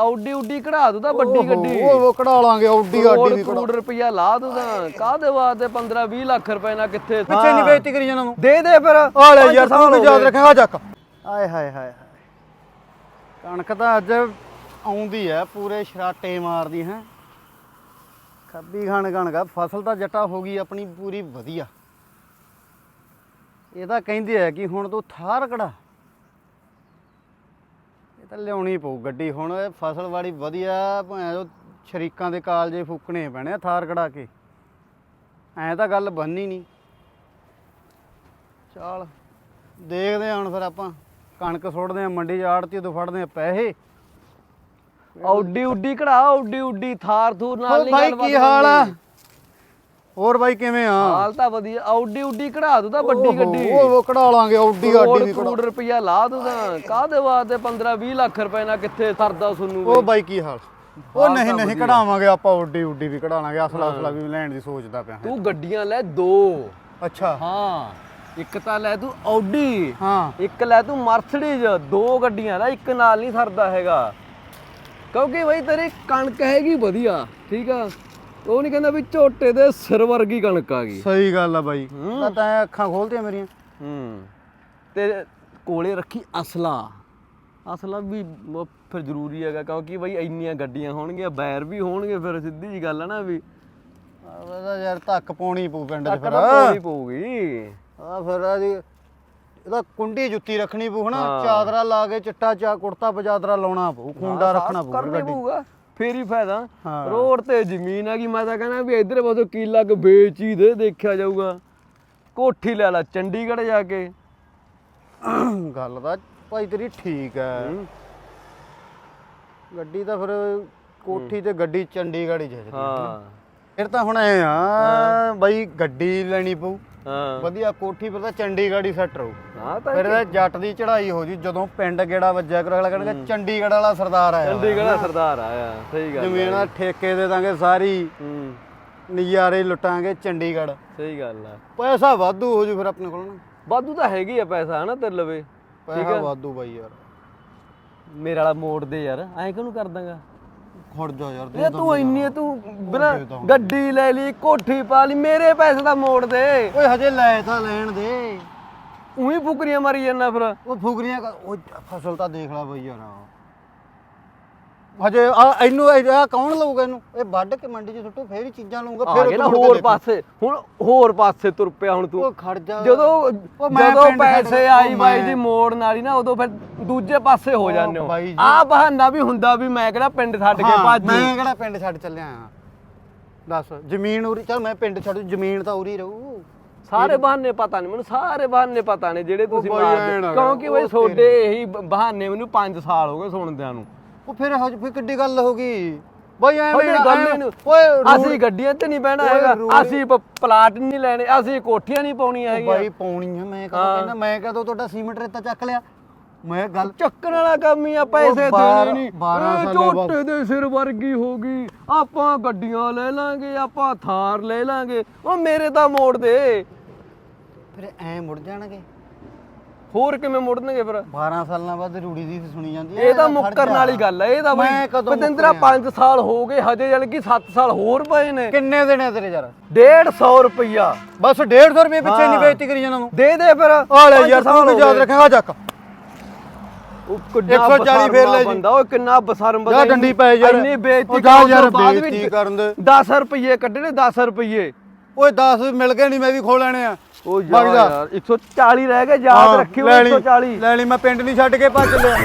Audi ਉੱਡੀ ਕਢਾ ਦੂ ਤਾਂ ਵੱਡੀ ਗੱਡੀ। ਉਹ ਉਹ ਕਢਾ ਲਾਂਗੇ ਕਰੋੜ ਆਡੀ ਵੀ ਕਢਾ। ਕਰੋੜ ਰੁਪਇਆ ਲਾ ਦੂ ਤਾਂ। ਕਾਹਦੇ ਵਾਸਤੇ 15 20 ਲੱਖ ਰੁਪਏ ਨਾਲ ਕਿੱਥੇ ਪਿੱਛੇ ਨਹੀਂ ਬੇਇੱਜ਼ਤੀ ਕਰੀ ਜਾਣਾ ਨੂੰ ਦੇ ਦੇ ਫਿਰ। ਆ ਲੈ ਪੰਜ ਯਾਰ ਤੂੰ ਵੀ ਯਾਦ। ਰੱਖੇਗਾ ਚੱਕ। ਆਏ ਹਾਏ ਹਾਏ ਕਣਕ ਤਾਂ ਅੱਜ ਆਉਂਦੀ ਐ ਪੂਰੇ ਸ਼ਰਾਟੇ ਮਾਰਦੀ ਹੈ। ਖੱਬੀ ਖਾਣ ਕਣਕ ਫਸਲ ਤਾਂ ਜੱਟਾ ਹੋ ਗਈ ਆਪਣੀ ਪੂਰੀ ਵਧੀਆ। ਇਹ ਤਾਂ ਕਹਿੰਦੇ ਆ ਕਿ ਹੁਣ ਤੂੰ ਥਾਰ ਕੜਾ ਤਾਂ ਲਿਆਉਣੀ ਪਊ ਗੱਡੀ। ਹੁਣ ਇਹ ਫਸਲ ਵਾੜੀ ਵਧੀਆ ਭਾਵੇਂ ਉਹ ਸ਼ਰੀਕਾਂ ਦੇ ਕਾਲਜੇ ਫੂਕਣੇ ਪੈਣੇ ਆ ਥਾਰ ਕਢਾ ਕੇ। ਐਂ ਤਾਂ ਗੱਲ ਬੰਨੀ ਨਹੀਂ। ਚੱਲ ਦੇਖਦੇ ਹਾਂ ਹੁਣ ਫਿਰ ਆਪਾਂ। ਕਣਕ ਸੁੱਟਦੇ ਆ ਮੰਡੀ 'ਚ ਆੜਤੀ ਤੋਂ ਫੜਦੇ ਆ ਪੈਸੇ। ਆਉਡੀ ਉੱਡੀ ਕਢਾ ਆਉਡੀ ਉੱਡੀ ਥਾਰ ਥੂਰ ਨਾਲ ਹੋਰ ਨਹੀਂ ਬਾਈ ਕੀ ਹਾਲ ਆ। ਹੋਰ ਬਾਈ ਕਿਵੇਂ ਆ? ਹਾਲ ਤਾਂ ਵਧੀਆ। ਆਉਡੀ ਉੱਡੀ ਕਢਾ ਦੂ ਤਾਂ ਵੱਡੀ ਗੱਡੀ। ਉਹ ਉਹ ਕਢਾ ਲਾਂਗੇ ਆਡੀ ਆਡੀ ਵੀ ਕਢਾ ਕਰੋੜ ਰੁਪਇਆ ਲਾ ਦੂ ਤਾਂ। ਕਾਹਦੇ ਵਾਸਤੇ 15 20 ਲੱਖ ਰੁਪਏ ਨਾਲ ਕਿੱਥੇ ਸਰਦਾ ਤੁਹਾਨੂੰ ਉਹ ਬਾਈ ਕੀ ਹਾਲ? ਉਹ ਨਹੀਂ ਨਹੀਂ। ਕਢਾਵਾਂਗੇ ਆਪਾਂ ਆਡੀ ਉਡੀ ਵੀ ਕਢਾ ਲਾਂਗੇ। ਅਸਲਾ ਅਸਲਾ ਵੀ ਲੈਣ ਦੀ ਸੋਚਦਾ ਪਿਆ। ਤੂੰ ਗੱਡੀਆਂ ਲੈ ਦੋ। ਅੱਛਾ। ਹਾਂ। ਇੱਕ ਤਾਂ ਲੈ ਤੂੰ ਆਉਡੀ ਹਾਂ। ਇੱਕ ਲੈ ਤੂੰ ਮਰਸਡੀਜ਼। ਦੋ ਗੱਡੀਆਂ ਲੈ ਇੱਕ ਨਾਲ ਨਹੀਂ ਸਰਦਾ ਹੈਗਾ। ਕਿਉਂਕਿ ਬਈ ਤੇਰੀ ਕਣਕ ਹੈਗੀ ਵਧੀਆ ਠੀਕ ਆ? ਉਹ ਨਹੀਂ ਕਹਿੰਦਾ ਵੀ ਝੋਟੇ ਦੇ ਸਿਰ ਵਰਗੀ ਕਣਕ ਆ ਗਈ। ਸਹੀ ਗੱਲ ਆ ਬਾਈ। ਹੂੰ। ਤਾਂ ਤੈਂ ਅੱਖਾਂ ਖੋਲਤੀਆਂ ਮੇਰੀਆਂ। ਹੂੰ। ਤੇ ਕੋਲੇ ਰੱਖੀ ਅਸਲਾ। ਅਸਲਾ ਵੀ ਮ- ਫਿਰ ਜ਼ਰੂਰੀ ਹੈਗਾ ਕਿਉਂਕਿ ਬਈ ਇੰਨੀਆਂ ਗੱਡੀਆਂ ਹੋਣਗੀਆਂ ਬੈਰ ਵੀ ਹੋਣਗੇ ਫਿਰ ਸਿੱਧੀ ਜੀ ਗੱਲ ਆ ਨਾ ਵੀ। ਉਹਦਾ ਯਾਰ ਧੱਕ ਪਾਉਣੀ ਪਊ ਪਿੰਡ 'ਚ ਫਿਰ। ਤਾਂ ਪਾਉਣੀ ਪਊਗੀ। ਆ ਫਿਰ ਇਹਦੀ ਇਹਦਾ ਕੁੰਡੀ ਜੁੱਤੀ ਰੱਖਣੀ ਪਊ ਹਨਾ ਹਾਂ। ਚਾਦਰਾ ਲਾ ਕੇ ਚਿੱਟਾ ਚਾ ਕੁੜਤਾ ਪਜਾਦਰਾ ਲਾਉਣਾ ਪਊ ਖੁੰਡਾ ਰੱਖਣਾ ਪਊ ਕਰਨੀ ਗੱਡੀ। ਪਊਗਾ। ਫੇਰ ਹੀ ਫਾਇਦਾ। ਹਾਂ। ਰੋਡ ਤੇ ਜ਼ਮੀਨ ਹੈਗੀ ਮੈਂ ਤਾਂ ਕਹਿੰਦਾ ਵੀ ਇਧਰ ਪਾਸੋਂ ਕੀਲਾ ਕੁ ਵੇਚ ਹੀ ਦੇ ਦੇਖਿਆ ਜਾਊਗਾ। ਕੋਠੀ ਲੈ ਲੈ ਚੰਡੀਗੜ੍ਹ ਜਾ ਕੇ। ਗੱਲ ਤਾਂ ਭਾਈ ਤੇਰੀ ਠੀਕ ਹੈ ਹੂੰ। ਗੱਡੀ ਤਾਂ ਫਿਰ ਕੋਠੀ ਤੇ ਗੱਡੀ ਚੰਡੀਗੜ੍ਹ ਹੀ ਚਾਹੀਦੀ ਹਾਂ। ਫਿਰ ਤਾਂ ਹੁਣ ਐ ਆ ਬਾਈ ਗੱਡੀ ਲੈਣੀ ਪਊ। ਹਾਂ। ਵਧੀਆ ਕੋਠੀ ਪਰ ਤਾਂ ਚੰਡੀਗੜ੍ਹ ਹੀ ਸੈੱਟ ਰਹੂ। ਹਾਂ ਤਾਂ ਫਿਰ ਇਹਦਾ ਜੱਟ ਦੀ ਚੜ੍ਹਾਈ ਹੋ ਜੂ ਜਦੋਂ ਪਿੰਡ ਗੇੜਾ ਵੱਜਿਆ ਕਰੋ ਅਗਲਾ ਕਹਿੰਦਾ ਚੰਡੀਗੜ੍ਹ ਵਾਲਾ ਸਰਦਾਰ ਆਇਆ। ਚੰਡੀਗੜ੍ਹ ਦਾ ਸਰਦਾਰ ਆਇਆ ਸਹੀ ਗੱਲ ਜ਼ਮੀਨ ਦਾ ਠੇਕੇ ਦੇ ਦਾਂਗੇ ਸਾਰੀ। ਹੂੰ। ਨਜ਼ਾਰੇ ਲੁੱਟਾਂਗੇ ਚੰਡੀਗੜ੍ਹ। ਸਹੀ ਗੱਲ ਆ ਪੈਸਾ ਵਾਧੂ ਹੋ ਜੂ ਫਿਰ ਆਪਣੇ ਕੋਲ ਨਾ। ਵਾਧੂ ਤਾਂ ਹੈਗੀ ਆ ਪੈਸਾ ਹਨਾ ਤੇਰੇ ਲਵੇ। ਪੈਸਾ ਵਾਧੂ ਬਾਈ ਯਾਰ। ਮੇਰੇ ਵਾਲਾ ਮੋੜ ਦੇ ਯਾਰ ਐਂ ਕਿਹਨੂੰ ਕਰ ਦਾਂਗਾ ਖੜ ਜਾ ਯਾਰ ਇਹ ਤੂੰ ਇੰਨੀ ਤੂੰ ਬਿਨਾ। ਗੱਡੀ ਲੈ ਲਈ ਕੋਠੀ ਪਾ ਲਈ ਮੇਰੇ ਪੈਸੇ ਦਾ ਮੋੜ ਦੇ। ਓਏ ਹਜੇ ਲੈ ਤਾਂ ਲੈਣ ਦੇ। ਉਹੀ ਫੁਕਰੀਆਂ ਮਾਰੀ ਜਾਂਦਾ ਫਿਰ। ਉਹ ਉਹ ਫਸਲ ਤਾਂ ਦੇਖ ਲੈ ਬਈ ਯਾਰ। ਹਜੇ ਆ ਇਹਨੂੰ ਆ ਕੌਣ ਲਊਗਾ ਇਹਨੂੰ? ਇਹ ਵੱਢ ਕੇ ਮੰਡੀ 'ਚ ਸੁੱਟੂ ਫੇਰ ਹੀ ਚੀਜ਼ਾਂ ਲਊਗਾ ਆ ਫਿਰ ਗਿਆ ਨਾ ਉੱਧਰ ਮੁੜ ਕੇ ਹੋਰ ਦੇਖੂ। ਪਾਸੇ। ਹੁਣ ਹੋਰ ਪਾਸੇ ਤੁਰ ਪਿਆ ਹੁਣ ਤੂੰ। ਉਹ ਖੜ ਜਾ। ਜਦੋਂ ਉਹ ਮੈਂ ਜਦੋਂ ਪਿੰਡ ਛੱਡ- ਪੈਸੇ ਉਹ ਆਈ ਬਾਈ ਮੈਂ- ਦੀ ਮੋੜ ਨਾਲੀ ਨਾ ਉਦੋਂ ਫਿਰ ਦੂਜੇ ਪਾਸੇ ਹੋ ਉਹ ਜਾਂਦੇ ਹੋ। ਬਾਈ ਜੀ। ਆ ਬਹਾਨਾ ਵੀ ਹੁੰਦਾ ਵੀ ਮੈਂ ਕਿਹੜਾ ਪਿੰਡ ਛੱਡ ਕੇ ਹਾਂ, ਭੱਜ ਮੈਂ ਕਿਹੜਾ ਪਿੰਡ ਛੱਡ ਚੱਲਿਆ ਆ ਦੱਸ ਜ਼ਮੀਨ ਉਰੀ ਚਲ ਮੈਂ ਪਿੰਡ ਛੱਡ ਜ਼ਮੀਨ ਤਾਂ ਉਰੀ ਰਹੂ। ਸਾਰੇ ਬਹਾਨੇ ਪਤਾ ਨਹੀਂ ਮੈਨੂੰ ਸਾਰੇ ਬਹਾਨੇ ਪਤਾ ਨੇ ਜਿਹੜੇ ਤੁਸੀਂ ਬਾਈ ਮਾਰਦੇ। ਐਂ ਨਾ ਕਿਉਂਕਿ ਕਰ, ਉਹ ਤੁਹਾਡੇ ਇਹੀ ਬ- ਬਹਾਨੇ ਮੈਨੂੰ 5 ਸਾਲ ਹੋ ਗਏ ਸੁਣਦਿਆਂ ਨੂੰ। ਉਹ ਫਿਰ ਹਜੇ ਫਿਰ ਕਿੱਡੀ ਗੱਲ ਹੋ ਗਈ? ਬਈ ਐਵੇਂ ਨਾ- ਗੱਲ ਐਵੇਂ- ਹੀ ਨਹੀਂ ਓਏ ਅਸੀਂ ਗੱਡੀਆਂ ਤੇ ਨਹੀਂ ਬਹਿਣਾ ਓਏ ਹੈਗਾ। ਅਸੀਂ ਪ- ਪਲਾਟ ਨਹੀਂ ਲੈਣੇ ਅਸੀਂ ਕੋਠੀਆਂ ਨਹੀਂ ਪਾਉਣੀਆਂ ਹੈਗੀਆਂ। ਬਾਈ ਪਾਉਣੀ ਆ ਮੈਂ ਕਦੋਂ ਹਾਂ। ਕਹਿੰਦਾ ਮੈਂ ਕਦੋਂ ਤੁਹਾਡਾ ਸੀਮੈਂਟ ਰੇਤਾ ਚੱਕ ਲਿਆ? ਮੈਂ ਗੱਲ ਚੱਕਣ ਵਾਲਾ ਕੰਮ ਹੀ ਆ ਪੈਸੇ ਬਾਰਾਂ- ਦੇਣੇ ਨਹੀਂ। ਬਾਰਾਂ ਇਹ ਸਾਲਾਂ ਬਾਅਦ- ਝੋਟੇ ਦੇ ਸਿਰ ਵਰਗੀ ਹੋ ਗਈ। ਆਪਾਂ ਗੱਡੀਆਂ ਲੈ ਲਾਂਗੇ ਆਪਾਂ ਥਾਰ ਲੈ ਲਾਂਗੇ। ਉਹ ਮੇਰੇ ਤਾਂ ਮੋੜ ਦੇ। ਫਿਰ ਐ ਮੁੜ ਜਾਣਗੇ? ਹੋਰ ਕਿਵੇਂ ਮੁੜਨਗੇ ਫਿਰ? 12 ਸਾਲਾਂ ਬਾਅਦ ਰੂੜੀ ਦੀ ਸੁਣੀ ਜਾਂਦੀ ਹੈ ਇਹ ਤਾਂ ਮੁੱਕਰਨ। ਵਾਲੀ ਗੱਲ ਹੈ ਇਹ ਤਾਂ ਬਈ ਪਤੰਦਰਾ ਮੁੱਕਰਿਆ? 5 ਸਾਲ ਹੋ ਗਏ ਹਜੇ ਜਲ ਕੀ 7 ਸਾਲ ਹੋਰ ਪਏ ਨੇ। ਕਿੰਨੇ ਦੇਣੇ ਤੇਰੇ ਯਾਰ? 150 ਰੁਪਈਆ। ਬਸ 150 ਰੁਪਏ ਪਿੱਛੇ ਨਹੀਂ। ਬੇਇੱਜ਼ਤੀ ਕਰੀ ਜਾਣਾ ਨੂੰ ਦੇ ਦੇ ਫਿਰ। ਆ ਲੈ ਯਾਰ ਹੋ ਯਾਦ। ਰੱਖੇਗਾ ਚੱਕ ਉਹ ਕਿੰਨਾ 140 ਫੇਰ ਲੈ ਜੀ। ਬੰਦਾ ਉਹ ਕਿੰਨਾ ਬਸਰਮ ਡੰਡੀ ਯਾਰ। ਇੰਨੀ ਬੇਇੱਜ਼ਤੀ ਬਾਅਦ ਵੀ ਬੇਇੱਜ਼ਤੀ ਕਰਨ ਦੇ। 10 ਰੁਪਏ ਕੱਢੇ ਨੇ 10 ਰੁਪਏ ਓਏ 10 ਮਿਲ ਗਏ ਨਹੀਂ ਮੈਂ ਵੀ ਖੋ ਲੈਣੇ ਆ। ਉਹ ਵਗ ਜਾ। ਯਾਰ 140 ਰਹਿ ਗਏ ਯਾਦ ਹਾਂ, ਰੱਖਿਓ ਲੈ ਲਈ, 140 ਲੈ ਲਈ ਮੈਂ ਪਿੰਡ ਨਹੀਂ ਛੱਡ ਕੇ ਭੱਜ ਲਿਆ।